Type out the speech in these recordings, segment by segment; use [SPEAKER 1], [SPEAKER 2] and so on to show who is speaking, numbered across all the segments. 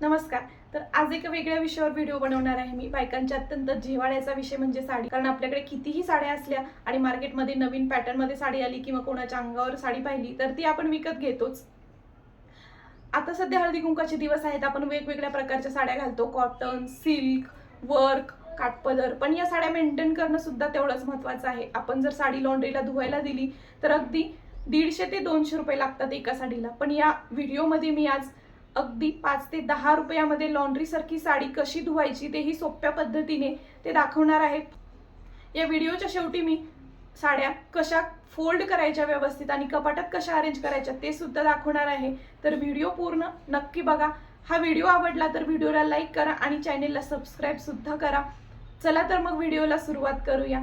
[SPEAKER 1] नमस्कार. तर आज एका वेगळ्या विषयावर व्हिडिओ बनवणार आहे मी. बायकांच्या अत्यंत जिव्हाळ्याचा विषय म्हणजे साडी. कारण आपल्याकडे कितीही साड्या असल्या आणि मार्केटमध्ये नवीन पॅटर्नमध्ये साडी आली किंवा कोणाच्या अंगावर साडी पाहिली तर ती आपण विकत घेतोच. आता सध्या हळदी कुंकाचे दिवस आहेत. आपण वेगवेगळ्या प्रकारच्या साड्या घालतो. कॉटन सिल्क वर्क काटपदर पण या साड्या मेंटेन करणं सुद्धा तेवढंच महत्त्वाचं आहे. आपण जर साडी लॉन्ड्रीला धुवायला दिली तर अगदी दीडशे ते दोनशे रुपये लागतात एका साडीला. पण या व्हिडिओमध्ये मी आज अगदी पाच ते दहा रुपयामध्ये लॉन्ड्री सारखी साडी कशी धुवायची तेही सोप्या पद्धतीने ते दाखवणार आहे. या व्हिडिओच्या शेवटी मी साड्या कशा फोल्ड करायच्या व्यवस्थित आणि कपाटात कशा अरेंज करायच्या ते सुद्धा दाखवणार आहे. तर व्हिडिओ पूर्ण नक्की बघा. हा व्हिडिओ आवडला तर व्हिडिओला लाईक करा आणि चॅनेलला सबस्क्राईब सुद्धा करा. चला तर मग व्हिडिओला सुरुवात करूया.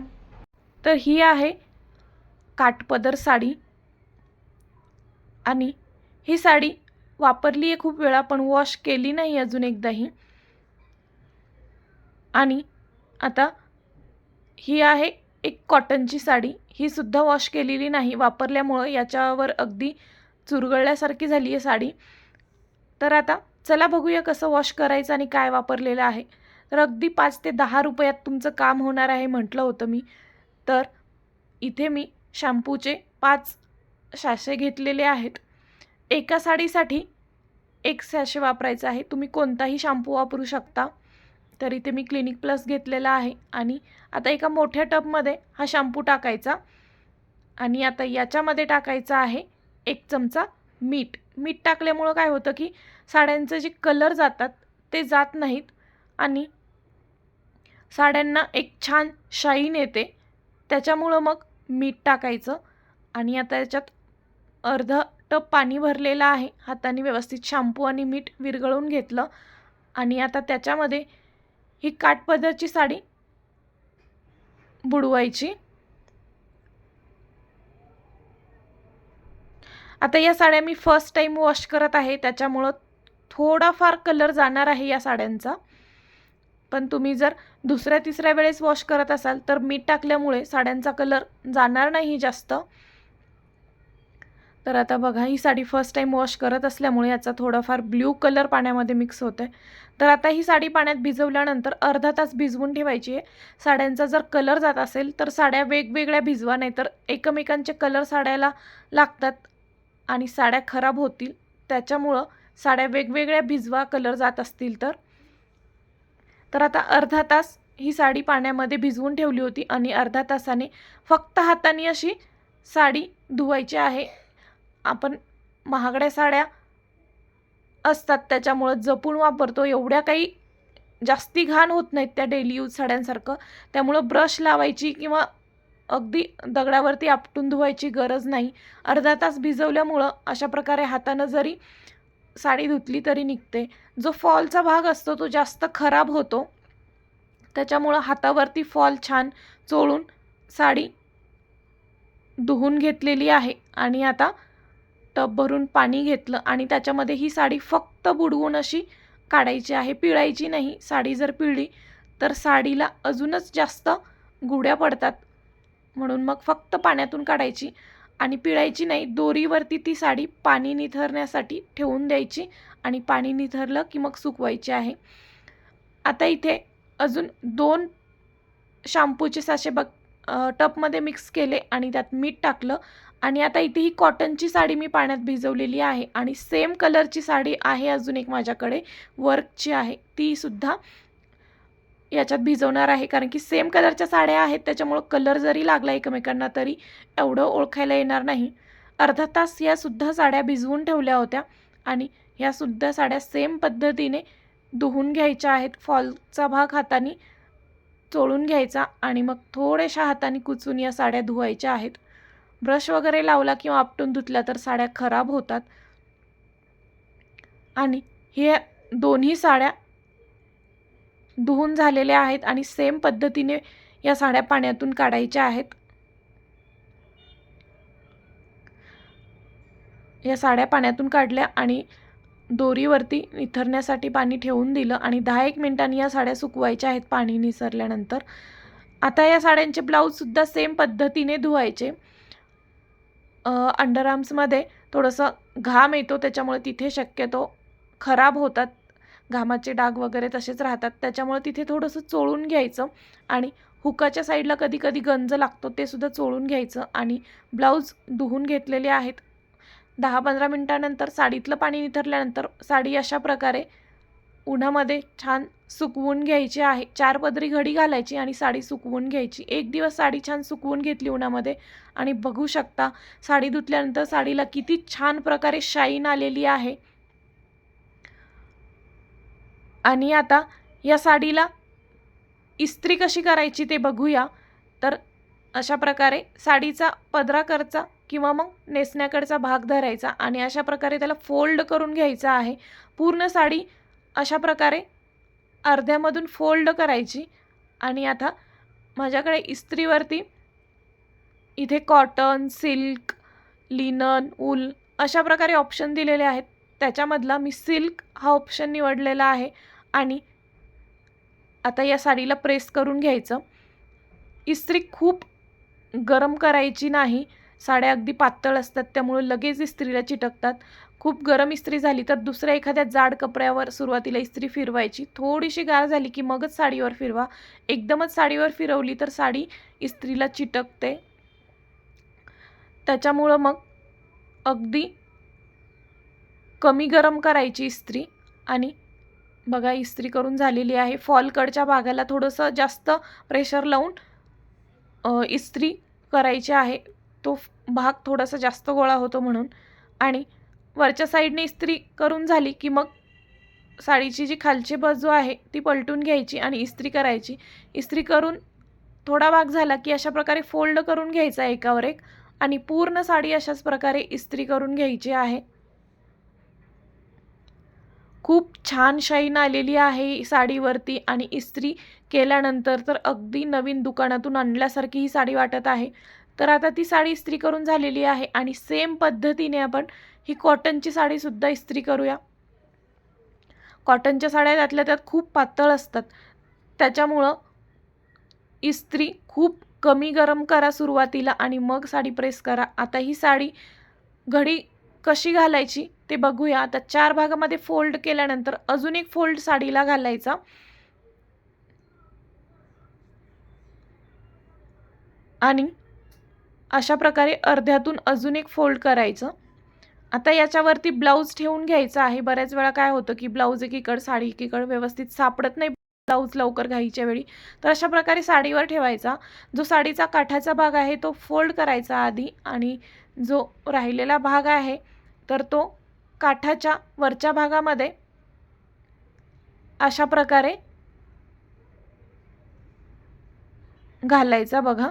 [SPEAKER 1] तर ही आहे काठपदर साडी. आणि ही साडी वापरली आहे खूप वेळा पण वॉश केली नाही अजून एकदाही. आणि आता ही आहे एक कॉटनची साडी. ही सुद्धा वॉश केलेली नाही. वापरल्यामुळं याच्यावर अगदी चुरगळल्यासारखी झाली आहे साडी. तर आता चला बघूया कसं वॉश करायचं आणि काय वापरलेलं आहे. तर अगदी पाच ते दहा रुपयात तुमचं काम होणार आहे म्हटलं होतं मी. तर इथे मी शॅम्पूचे पाच शासे घेतलेले आहेत. एका साडीसाठी एक सॅशे वापरायचं आहे. तुम्ही कोणताही शॅम्पू वापरू शकता. तर इथे मी क्लिनिक प्लस घेतलेला आहे. आणि आता एका मोठ्या टबमध्ये हा शॅम्पू टाकायचा. आणि आता याच्यामध्ये टाकायचा आहे एक चमचा मीठ. मीठ टाकल्यामुळं काय होतं की साड्यांचे जे कलर जातात ते जात नाहीत. आणि साड्यांना एक छान शाईन येते. त्याच्यामुळं मग मीठ टाकायचं. आणि आता याच्यात अर्ध टप पाणी भरलेलं आहे. हाताने व्यवस्थित शॅम्पू आणि मीठ विरघळून घेतलं. आणि आता त्याच्यामध्ये ही काठपदरची साडी बुडवायची. आता या साड्या मी फर्स्ट टाईम वॉश करत आहे. त्याच्यामुळं थोडाफार कलर जाणार आहे या साड्यांचा. पण तुम्ही जर दुसऱ्या तिसऱ्या वेळेस वॉश करत असाल तर मीठ टाकल्यामुळे साड्यांचा कलर जाणार नाही जास्त. तर आता बघा ही साडी फर्स्ट टाईम वॉश करत असल्यामुळे याचा थोडाफार ब्ल्यू कलर पाण्यामध्ये मिक्स होत आहे तर आता ही साडी पाण्यात भिजवल्यानंतर अर्धा तास भिजवून ठेवायची आहे. साड्यांचा जर कलर जात असेल तर साड्या वेगवेगळ्या भिजवा नाही तर एकमेकांचे कलर साड्याला लागतात आणि साड्या खराब होतील. त्याच्यामुळं साड्या वेगवेगळ्या भिजवा कलर जात असतील तर. तर आता अर्धा तास ही साडी पाण्यामध्ये भिजवून ठेवली होती आणि अर्धा तासाने फक्त हाताने अशी साडी धुवायची आहे. आपण महागड्या साड्या असतात त्याच्यामुळं जपून वापरतो. एवढ्या काही जास्ती घाण होत नाहीत त्या डेली यूज साड्यांसारखं. त्यामुळं ब्रश लावायची किंवा अगदी दगडावरती आपटून धुवायची गरज नाही. अर्धा तास भिजवल्यामुळं अशा प्रकारे हातानं जरी साडी धुतली तरी निघते. जो फॉलचा भाग असतो तो जास्त खराब होतो. त्याच्यामुळं हातावरती फॉल छान चोळून साडी धुवून घेतलेली आहे. आणि आता टब भरून पाणी घेतलं आणि त्याच्यामध्ये ही साडी फक्त बुडवून अशी काढायची आहे. पिळायची नाही. साडी जर पिळली तर साडीला अजूनच जास्त गुड्या पडतात. म्हणून मग फक्त पाण्यातून काढायची आणि पिळायची नाही. दोरीवरती ती साडी पाणी निथरण्यासाठी ठेवून द्यायची आणि पाणी निथरलं की मग सुकवायची आहे. आता इथे अजून दोन शॅम्पूचे साचे बघ टपमध्ये मिक्स केले आणि त्यात मीठ टाकलं. आणि आता इथे ही कॉटनची साडी मी पाण्यात भिजवलेली आहे आणि सेम कलरची साडी आहे अजून एक माझ्याकडे वर्कची आहे. ती सुद्धा याच्यात भिजवणार आहे कारण की सेम कलरच्या साड्या आहेत त्याच्यामुळं कलर जरी लागला एकमेकांना तरी एवढं ओळखायला येणार नाही. अर्धा तास यासुद्धा साड्या भिजवून ठेवल्या होत्या आणि ह्यासुद्धा साड्या सेम पद्धतीने धुवून घ्यायच्या आहेत फॉलचा भाग हाताने चोळून घ्यायचा आणि मग थोड्याशा हाताने कुचून या साड्या धुवायच्या आहेत. ब्रश वगैरे लावला किंवा आपटून धुतल्या तर साड्या खराब होतात. आणि हे दोन्ही साड्या धुवून झालेल्या आहेत आणि सेम पद्धतीने या साड्या पाण्यातून काढायच्या आहेत. या साड्या पाण्यातून काढल्या आणि दोरीवरती निथरण्यासाठी पाणी ठेवून दिलं आणि दहा एक मिनिटांनी या साड्या सुकवायच्या आहेत पाणी निसरल्यानंतर. आता या साड्यांचे ब्लाऊजसुद्धा सेम पद्धतीने धुवायचे. अंडरआर्म्समध्ये थोडंसं घाम येतो त्याच्यामुळे तिथे शक्यतो खराब होतात. घामाचे डाग वगैरे तसेच राहतात. त्याच्यामुळे तिथे थोडंसं चोळून घ्यायचं आणि हुकाच्या साईडला कधी कधी गंज लागतो ते सुद्धा चोळून घ्यायचं आणि ब्लाऊज धुवून घेतलेले आहेत. दहा पंधरा मिनटानंतर साडीतलं पाणी निथरल्यानंतर साडी अशा प्रकारे उन्हामध्ये छान सुकवून घ्यायची आहे. चार पदरी घडी घालायची आणि साडी सुकवून घ्यायची. एक दिवस साडी छान सुकवून घेतली उन्हामध्ये आणि बघू शकता साडी धुतल्यानंतर साडीला किती छान प्रकारे शाईन आलेली आहे. आणि आता या साडीला इस्त्री कशी करायची ते बघूया. तर अशा प्रकारे साडीचा पदराकडचा किंवा मग नेसण्याकडचा भाग धरायचा आणि अशा प्रकारे त्याला फोल्ड करून घ्यायचा आहे. पूर्ण साडी अशा प्रकारे अर्ध्यामधून फोल्ड करायची आणि आता माझ्याकडे इस्त्रीवरती इथे कॉटन सिल्क लिनन ऊल अशा प्रकारे ऑप्शन दिलेले आहेत. त्याच्यामधला मी सिल्क हा ऑप्शन निवडलेला आहे आणि आता या साडीला प्रेस करून घ्यायचं. इस्त्री खूप गरम करायची नाही. साड्या अगदी पातळ असतात त्यामुळे लगेच इस्त्रीला चिटकतात. खूप गरम इस्त्री झाली तर दुसऱ्या एखाद्या जाड कपड्यावर सुरुवातीला इस्त्री फिरवायची. थोडीशी गार झाली की मगच साडीवर फिरवा. एकदमच साडीवर फिरवली तर साडी इस्त्रीला चिटकते. त्याच्यामुळं मग अगदी कमी गरम करायची इस्त्री आणि बघा इस्त्री करून झालेली आहे. फॉलकडच्या भागाला थोडंसं जास्त प्रेशर लावून इस्त्री करायची आहे. तो भाग थोडासा जास्त गोळा होतो म्हणून आणि वरच्या साईडने इस्त्री करून झाली की मग साडीची जी खालची बाजू आहे ती पलटून घ्यायची आणि इस्त्री करायची. इस्त्री करून थोडा भाग झाला की अशा प्रकारे फोल्ड करून घ्यायचा एकावर एक आणि पूर्ण साडी अशाच प्रकारे इस्त्री करून घ्यायची आहे. खूप छान शाईन आलेली आहे साडीवरती आणि इस्त्री केल्यानंतर तर अगदी नवीन दुकानातून आणल्यासारखी ही साडी वाटत आहे. तर आता ती साडी इस्त्री करून झालेली आहे आणि सेम पद्धतीने आपण ही कॉटनची साडीसुद्धा इस्त्री करूया. कॉटनच्या साड्या त्यातल्या त्यात खूप पातळ असतात. त्याच्यामुळं इस्त्री खूप कमी गरम करा सुरुवातीला आणि मग साडी प्रेस करा. आता ही साडी घडी कशी घालायची ते बघूया. आता चार भागामध्ये फोल्ड केल्यानंतर अजून एक फोल्ड साडीला घालायचा. आणि अशा प्रकारे अर्ध्यातून अजून एक फोल्ड करायचं. आता याच्यावरती ब्लाऊज ठेवून घ्यायचा आहे. बऱ्याच वेळा काय होतं की ब्लाऊज एकीकड साडी एकीकड व्यवस्थित सापडत नाही. ब्लाऊज लवकर घाईच्या वेळी. तर अशा प्रकारे साडीवर ठेवायचा. जो साडीचा काठाचा भाग आहे तो फोल्ड करायचा आधी आणि जो राहिलेला भाग आहे तर तो काठाच्या वरच्या भागामध्ये अशा प्रकारे घालायचा बघा.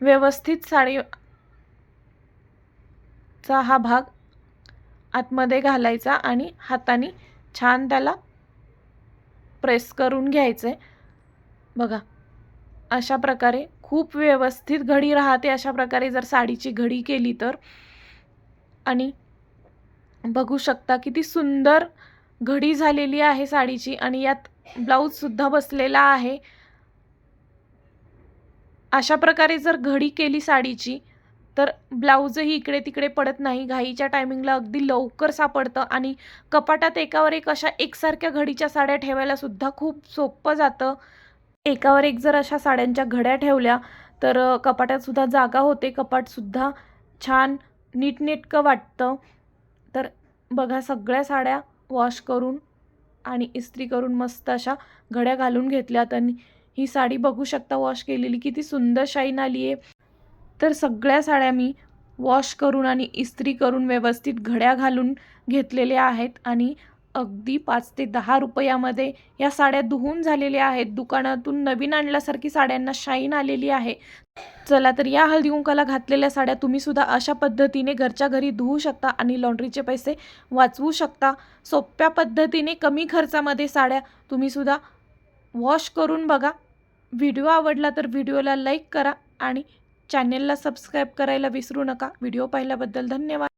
[SPEAKER 1] व्यवस्थित साडी चा हा भाग आतमध्ये घालायचा आणि हाताने छान त्याला प्रेस करून घ्यायचं. आहे बघा अशा प्रकारे खूप व्यवस्थित घडी राहते अशा प्रकारे जर साडीची घडी केली तर. आणि बघू शकता किती सुंदर घडी झालेली आहे साडीची आणि यात ब्लाऊजसुद्धा बसलेला आहे. अशा प्रकारे जर घडी केली साडीची तर ब्लाऊजही इकडे तिकडे पडत नाही. घाईच्या टायमिंगला अगदी लवकर सापडतं आणि कपाटात एकावर एक अशा एकसारख्या घडीच्या साड्या ठेवायला सुद्धा खूप सोपं जातं. एकावर एक जर अशा साड्यांच्या घड्या ठेवल्या तर कपाटात सुद्धा जागा होते. कपाटसुद्धा छान नीटनेटकं वाटतं. तर बघा सगळ्या साड्या वॉश करून आणि इस्त्री करून मस्त अशा घड्या घालून घेतल्यात. आणि ही साडी बघू शकता वॉश केलेली. किती सुंदर शाईन आली आहे तर सगळ्या साड्या मी वॉश करून आणि इस्त्री करून व्यवस्थित घड्या घालून घेतलेल्या आहेत आणि अगदी पाच ते दहा रुपयामध्ये या साड्या धुवून झालेल्या आहेत. दुकानातून नवीन आणल्यासारखी साड्यांना शाईन आलेली आहे. चला तर या हळदी कुंकाला घातलेल्या साड्या तुम्ही सुद्धा अशा पद्धतीने घरच्या घरी धुवू शकता आणि लॉन्ड्रीचे पैसे वाचवू शकता. सोप्या पद्धतीने कमी खर्चामध्ये साड्या तुम्ही सुद्धा वॉश करून बघा. व्हिडिओ आवडला तर व्हिडिओला लाईक करा आणि चॅनेलला सबस्क्राईब करायला विसरू नका. व्हिडिओ पाहिल्याबद्दल धन्यवाद.